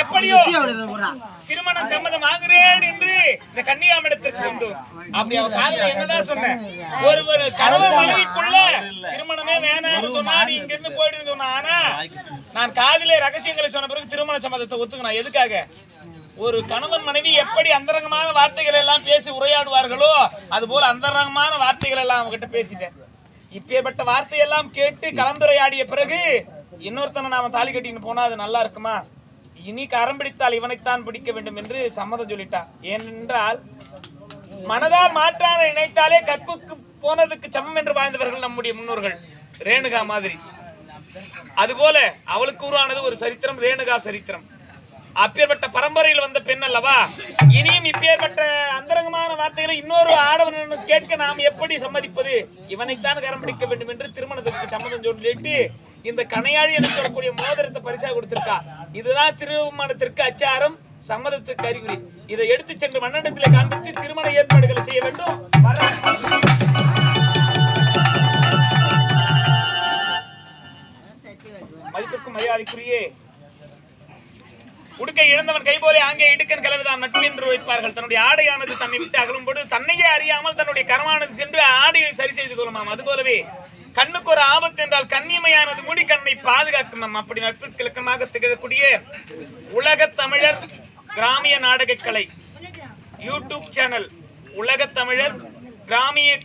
எப்படியோ? திருமணம் சம்மதம் ஆகிறேன் என்று இந்த கன்னியாமிடத்திற்கு வந்து அப்படி அவன் காதல என்னதான் சொல்றேன் ஒரு ஒரு கணவன் மனைவிக்குள்ள திருமணமே வேணாம்னு சொன்னா நீ இங்க இருந்து போயிடுன்னு ஆனா நான் காதலே ரகசியங்களை சொன்ன பிறகு திருமண சம்மதத்தை ஒத்துக்கணும். எதுக்காக? ஒரு கணவன் மனைவி எப்படி அந்தரங்கமான வார்த்தைகள் எல்லாம் பேசி உரையாடுவார்களோ அது போல அந்தரங்கமான வார்த்தைகள் எல்லாம் அவங்ககிட்ட பேசிட்டேன். இப்பேற்பட்ட வார்த்தையெல்லாம் கேட்டு கலந்துரையாடிய பிறகு இன்னொருத்தனை நாம தாலி கட்டின்னு போனா அது நல்லா இருக்குமா? இனி கரம் பிடித்தால் இவனைத்தான் பிடிக்க வேண்டும் என்று சம்மதம் சொல்லிட்டா ஏனென்றால் மனதால் மாற்றான நினைத்தாலே கற்புக்கு போனதுக்கு சமம் என்று வாழ்ந்தவர்கள் நம்முடைய முன்னோர்கள். ரேணுகா மாதிரி. அதுபோல அவளுக்கு உருவானது ஒரு சரித்திரம் ரேணுகா சரித்திரம். அப்பேற்பட்ட பரம்பரையில் வந்த பெண் அல்லவா? இனியும் இப்பேற்பட்ட அந்தரங்கமான வார்த்தைகளை இன்னொரு ஆடவன் கேட்க நாம் எப்படி சம்மதிப்பது? இவனைத்தான் கரம் பிடிக்க வேண்டும் என்று திருமணத்திற்கு சம்மதம் சொல்லிட்டு இந்த கணையாழி என்று சொல்லக்கூடிய மோதிரத்தை பரிசா கொடுத்திருக்கா. இதுதான் திருமணத்திற்கு அச்சாரம் சம்மதத்துக்கு அறிகுறி. இதை எடுத்து சென்று மன்னடத்திலே காண்பித்து திருமண ஏற்பாடுகளை செய்ய வேண்டும். மதிப்பிற்கும் மரியாதைக்குரியே உடுக்கை இழந்தவன் கைபோலே ஆங்கே இடுக்கன் கலவுதான் நட்பென்று வைப்பார்கள். தன்னுடைய ஆடையானது தன்னை விட்டு அகலும் போது தன்னையே அறியாமல் தன்னுடைய கரமானது சென்று ஆடையை சரி செய்து கொள்ளுமாம். அது போலவே கண்ணுக்கு ஒரு ஆபத்து என்றால் கண்ணியமையானது மூடி கண்ணை பாதுகாக்கும். நம் அப்படி நட்பிற்கு இலக்கமாக திகழக்கூடிய உலகத் தமிழர் கிராமிய நாடகக்கலை யூடியூப் சேனல். உலகத் தமிழர் கிராமிய